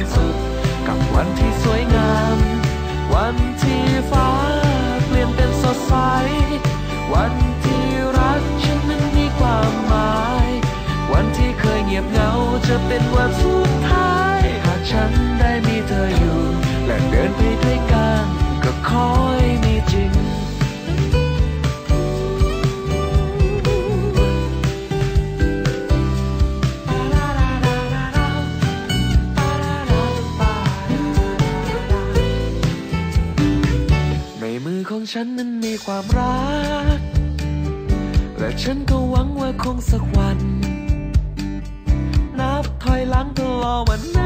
ความสุข กับวันที่สวยงาม วันที่ฟ้าเปลี่ยนเป็นสดใส วันที่รักฉันนั้นมีความหมาย วันที่เคยเงียบเหงาจะเป็น ของฉันนั้นมีความรัก และฉันก็หวังว่าคงสักวัน นับถอยหลังตลอดวันไหน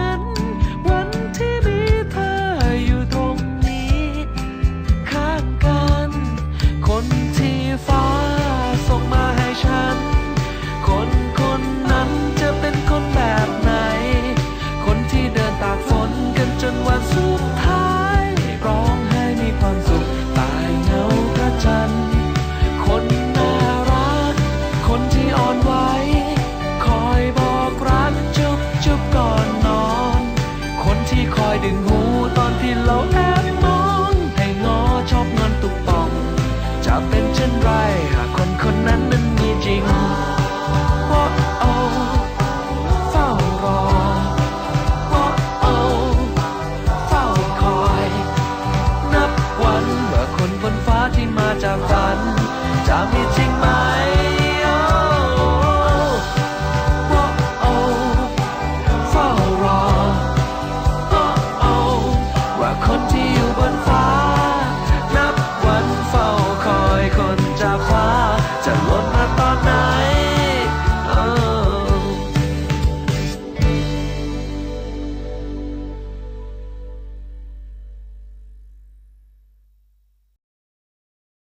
Tell.